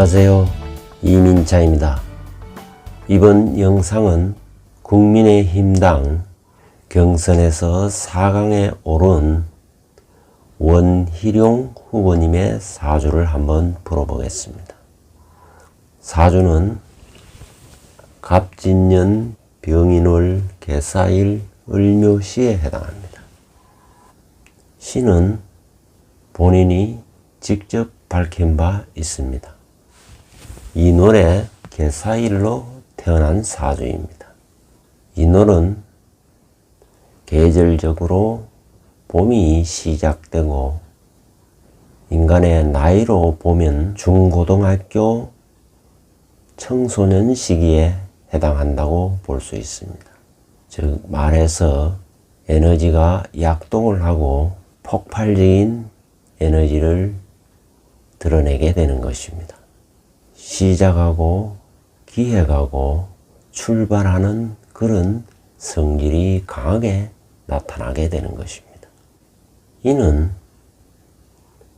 안녕하세요. 이민자입니다. 이번 영상은 국민의힘당 경선에서 4강에 오른 원희룡 후보님의 사주를 한번 풀어보겠습니다. 사주는 갑진년 병인월 개사일 을묘시에 해당합니다. 시는 본인이 직접 밝힌 바 있습니다. 이 노래 개사일로 태어난 사주입니다. 이 노는 계절적으로 봄이 시작되고 인간의 나이로 보면 중고등학교 청소년 시기에 해당한다고 볼 수 있습니다. 즉 말해서 에너지가 약동을 하고 폭발적인 에너지를 드러내게 되는 것입니다. 시작하고 기획하고 출발하는 그런 성질이 강하게 나타나게 되는 것입니다. 이는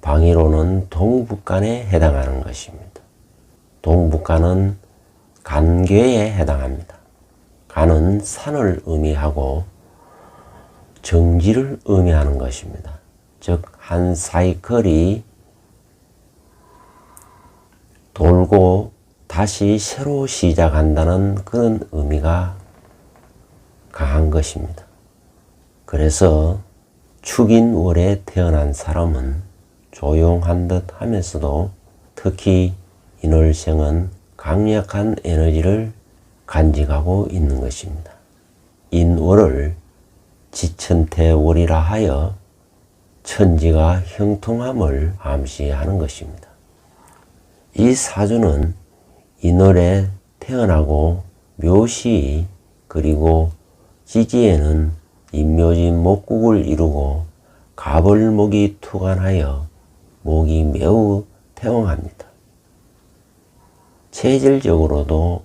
방위로는 동북간에 해당하는 것입니다. 동북간은 간괴에 해당합니다. 간은 산을 의미하고 정지를 의미하는 것입니다. 즉, 한 사이클이 돌고 다시 새로 시작한다는 그런 의미가 강한 것입니다. 그래서 축인 월에 태어난 사람은 조용한 듯 하면서도 특히 인월생은 강력한 에너지를 간직하고 있는 것입니다. 인월을 지천태월이라 하여 천지가 형통함을 암시하는 것입니다. 이 사주는 인월에 태어나고 묘시 그리고 지지에는 인묘진 목국을 이루고 가벌목이 투간하여 목이 매우 태왕합니다. 체질적으로도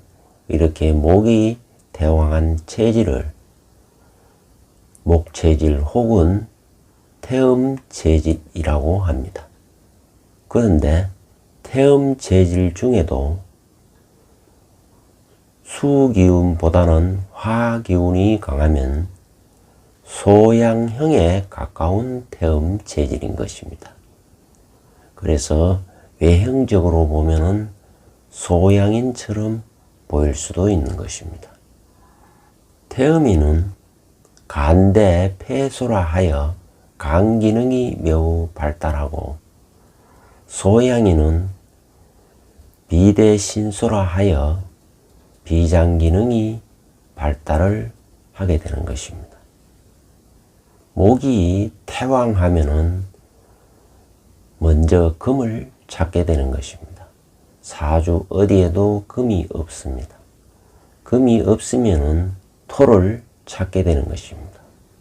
이렇게 목이 태왕한 체질을 목체질 혹은 태음체질이라고 합니다. 그런데 태음체질 중에도 수기운보다는 화기운이 강하면 소양형에 가까운 태음 체질인 것입니다. 그래서 외형적으로 보면은 소양인처럼 보일 수도 있는 것입니다. 태음인은 간대 폐소라 하여 간 기능이 매우 발달하고 소양인은 비대신소라 하여 비장 기능이 발달을 하게 되는 것입니다. 목이 태왕하면은 먼저 금을 찾게 되는 것입니다. 사주 어디에도 금이 없습니다. 금이 없으면은 토를 찾게 되는 것입니다.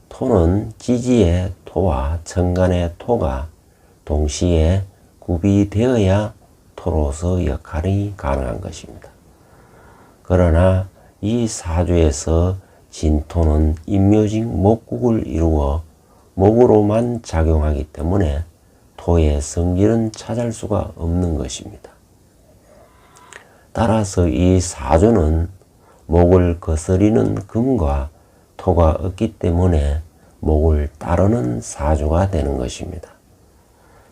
토는 지지의 토와 정간의 토가 동시에 구비되어야 토로서 역할이 가능한 것입니다. 그러나 이 사주에서 진토는 인묘직 목국을 이루어 목으로만 작용하기 때문에 토의 성질은 찾을 수가 없는 것입니다. 따라서 이 사주는 목을 거스리는 금과 토가 없기 때문에 목을 따르는 사주가 되는 것입니다.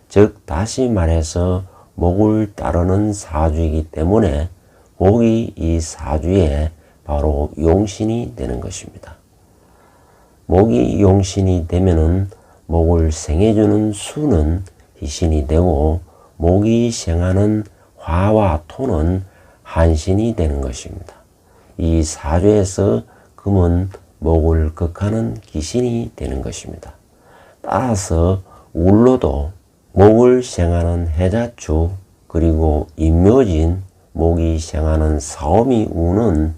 즉 다시 말해서 목을 따르는 사주이기 때문에 목이 이 사주에 바로 용신이 되는 것입니다. 목이 용신이 되면은 목을 생해주는 수는 희신이 되고 목이 생하는 화와 토는 한신이 되는 것입니다. 이 사주에서 금은 목을 극하는 기신이 되는 것입니다. 따라서 울로도 목을 생하는 해자축 그리고 인묘진 목이 생하는 사오미 운은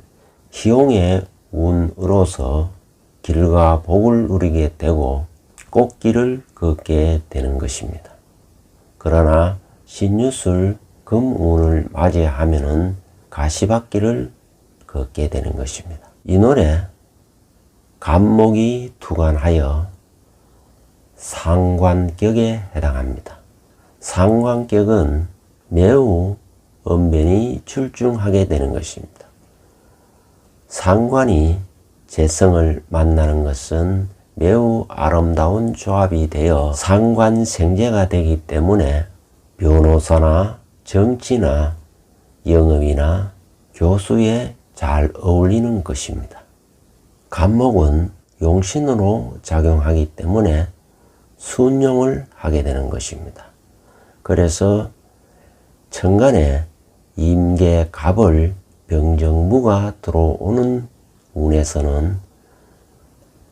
희용의 운으로서 길과 복을 누리게 되고 꽃길을 걷게 되는 것입니다. 그러나 신유술 금운을 맞이하면은 가시밭길을 걷게 되는 것입니다. 이 노래 간목이 투간하여 상관격에 해당합니다. 상관격은 매우 언변이 출중하게 되는 것입니다. 상관이 재성을 만나는 것은 매우 아름다운 조합이 되어 상관생제가 되기 때문에 변호사나 정치나 영업이나 교수에 잘 어울리는 것입니다. 간목은 용신으로 작용하기 때문에 순용을 하게 되는 것입니다. 그래서 천간에 임계 갑을 병정무가 들어오는 운에서는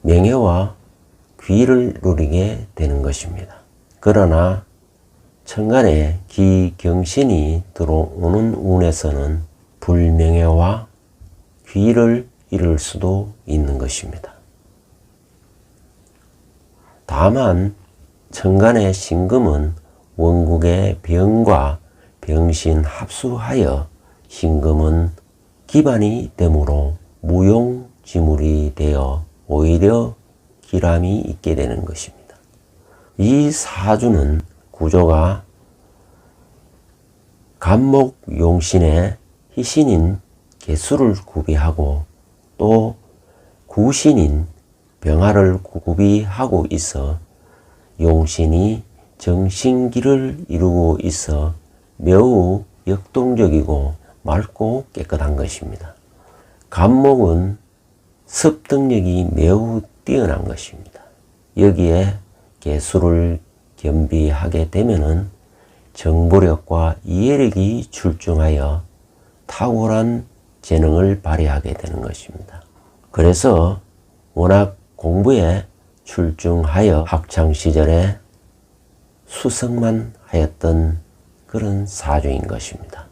명예와 귀를 누리게 되는 것입니다. 그러나 천간에 기경신이 들어오는 운에서는 불명예와 귀를 잃을 수도 있는 것입니다. 다만 천간의 신금은 원국의 병과 병신 합수하여 신금은 기반이 되므로 무용지물이 되어 오히려 기람이 있게 되는 것입니다. 이 사주는 구조가 간목 용신의 희신인 개수를 구비하고 또 구신인 병화를 구비하고 있어 용신이 정신기를 이루고 있어 매우 역동적이고 맑고 깨끗한 것입니다. 간목은 습득력이 매우 뛰어난 것입니다. 여기에 개수를 겸비하게 되면은 정보력과 이해력이 출중하여 탁월한 재능을 발휘하게 되는 것입니다. 그래서 워낙 공부에 출중하여 학창 시절에 수석만 하였던 그런 사주인 것입니다.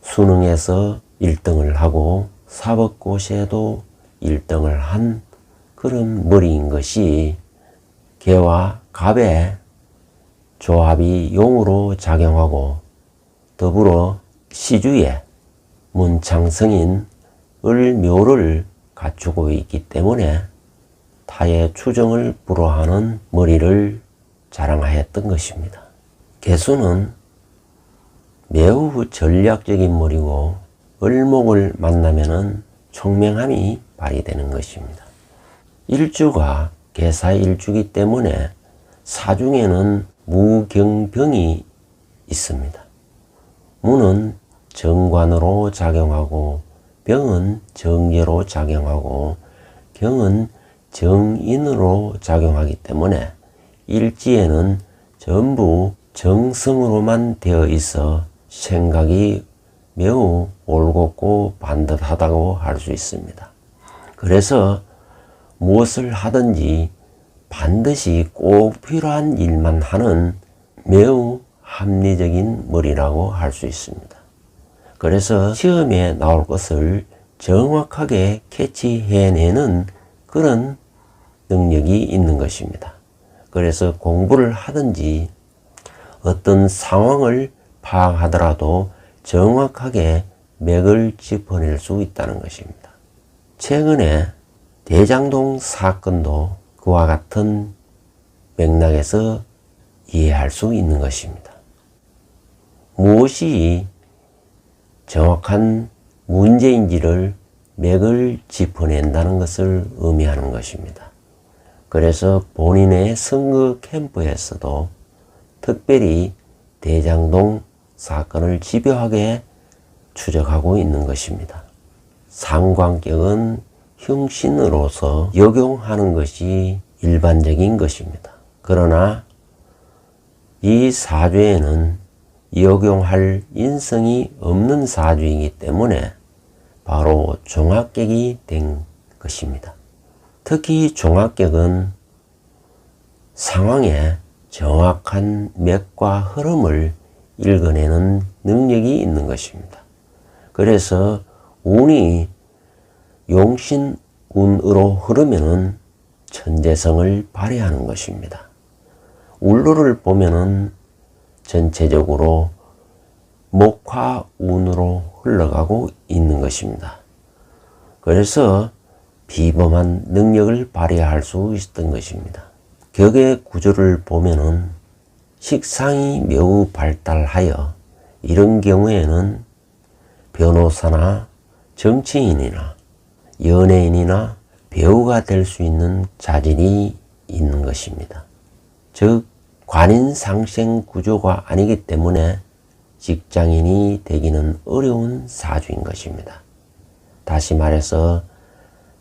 수능에서 1등을 하고 사법고시에도 1등을 한 그런 머리인 것이 개와 갑의 조합이 용으로 작용하고 더불어 시주에 문창성인 을묘를 갖추고 있기 때문에 타의 추정을 불허하는 머리를 자랑하였던 것입니다. 개수는 매우 전략적인 머리고 을목을 만나면은 총명함이 발휘되는 것입니다. 일주가 개사 일주기 때문에 사중에는 무경병이 있습니다. 무는 정관으로 작용하고 병은 정제로 작용하고 경은 정인으로 작용하기 때문에 일지에는 전부 정성으로만 되어 있어 생각이 매우 올곧고 반듯하다고 할 수 있습니다. 그래서 무엇을 하든지 반드시 꼭 필요한 일만 하는 매우 합리적인 머리라고 할 수 있습니다. 그래서 시험에 나올 것을 정확하게 캐치해내는 그런 능력이 있는 것입니다. 그래서 공부를 하든지 어떤 상황을 파악하더라도 정확하게 맥을 짚어낼 수 있다는 것입니다. 최근에 대장동 사건도 그와 같은 맥락에서 이해할 수 있는 것입니다. 무엇이 정확한 문제인지를 맥을 짚어낸다는 것을 의미하는 것입니다. 그래서 본인의 선거 캠프에서도 특별히 대장동 사건을 집요하게 추적하고 있는 것입니다. 상관격은 흉신으로서 역용하는 것이 일반적인 것입니다. 그러나 이 사주에는 역용할 인성이 없는 사주이기 때문에 바로 종합격이 된 것입니다. 특히 종합격은 상황의 정확한 맥과 흐름을 읽어내는 능력이 있는 것입니다. 그래서 운이 용신 운으로 흐르면은 천재성을 발휘하는 것입니다. 울루를 보면은 전체적으로 목화 운으로 흘러가고 있는 것입니다. 그래서 비범한 능력을 발휘할 수 있었던 것입니다. 격의 구조를 보면은 식상이 매우 발달하여 이런 경우에는 변호사나 정치인이나 연예인이나 배우가 될 수 있는 자질이 있는 것입니다. 즉, 관인상생 구조가 아니기 때문에 직장인이 되기는 어려운 사주인 것입니다. 다시 말해서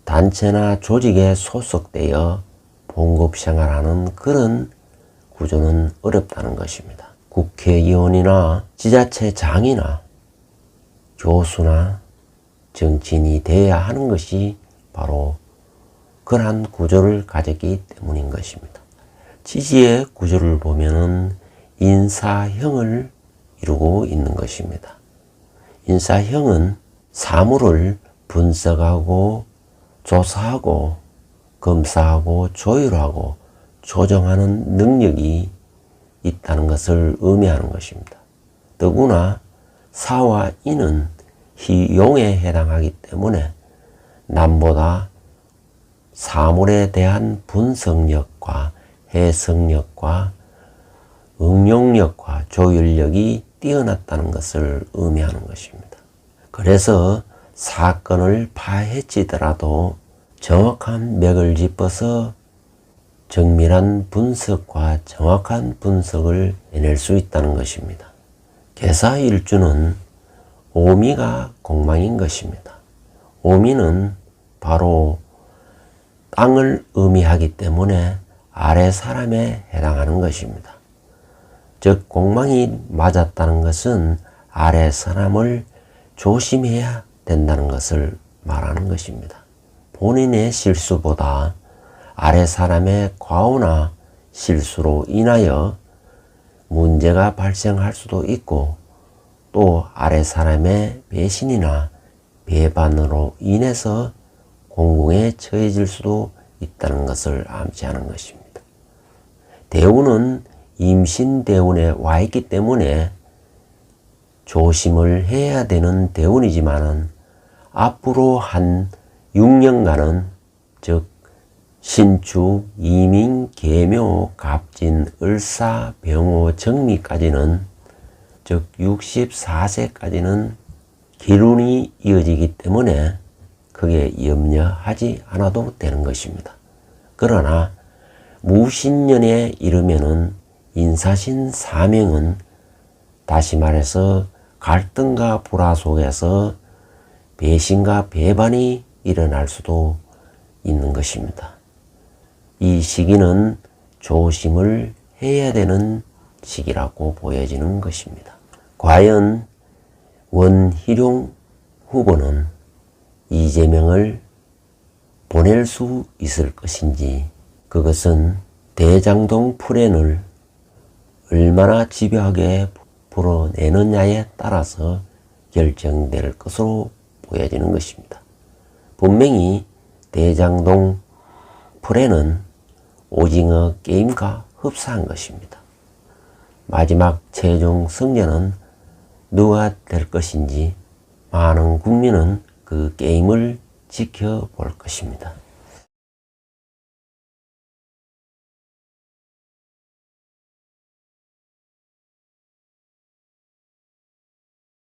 단체나 조직에 소속되어 봉급 생활하는 그런 구조는 어렵다는 것입니다. 국회의원이나 지자체 장이나 교수나 정치인이 되어야 하는 것이 바로 그러한 구조를 가졌기 때문인 것입니다. 지지의 구조를 보면은 인사형을 이루고 있는 것입니다. 인사형은 사물을 분석하고 조사하고 검사하고 조율하고 조정하는 능력이 있다는 것을 의미하는 것입니다. 더구나 사와 인은 희용에 해당하기 때문에 남보다 사물에 대한 분석력과 해석력과 응용력과 조율력이 뛰어났다는 것을 의미하는 것입니다. 그래서 사건을 파헤치더라도 정확한 맥을 짚어서 정밀한 분석과 정확한 분석을 해낼 수 있다는 것입니다. 개사 일주는 오미가 공망인 것입니다. 오미는 바로 땅을 의미하기 때문에 아래 사람에 해당하는 것입니다. 즉 공망이 맞았다는 것은 아래 사람을 조심해야 된다는 것을 말하는 것입니다. 본인의 실수보다 아래 사람의 과오나 실수로 인하여 문제가 발생할 수도 있고 또 아래 사람의 배신이나 배반으로 인해서 공공에 처해질 수도 있다는 것을 암시하는 것입니다. 대우는 임신 대운에 와 있기 때문에 조심을 해야 되는 대운이지만은 앞으로 한 6년간은 즉 신축, 이민, 계묘, 갑진, 을사, 병호, 정미까지는 즉 64세까지는 기운이 이어지기 때문에 크게 염려하지 않아도 되는 것입니다. 그러나 무신년에 이르면은 인사신 사명은 다시 말해서 갈등과 불화 속에서 배신과 배반이 일어날 수도 있는 것입니다. 이 시기는 조심을 해야 되는 시기라고 보여지는 것입니다. 과연 원희룡 후보는 이재명을 보낼 수 있을 것인지 그것은 대장동 프랜을 얼마나 집요하게 풀어내느냐에 따라서 결정될 것으로 보여지는 것입니다. 분명히 대장동 프레는 오징어 게임과 흡사한 것입니다. 마지막 최종 승자는 누가 될 것인지 많은 국민은 그 게임을 지켜볼 것입니다.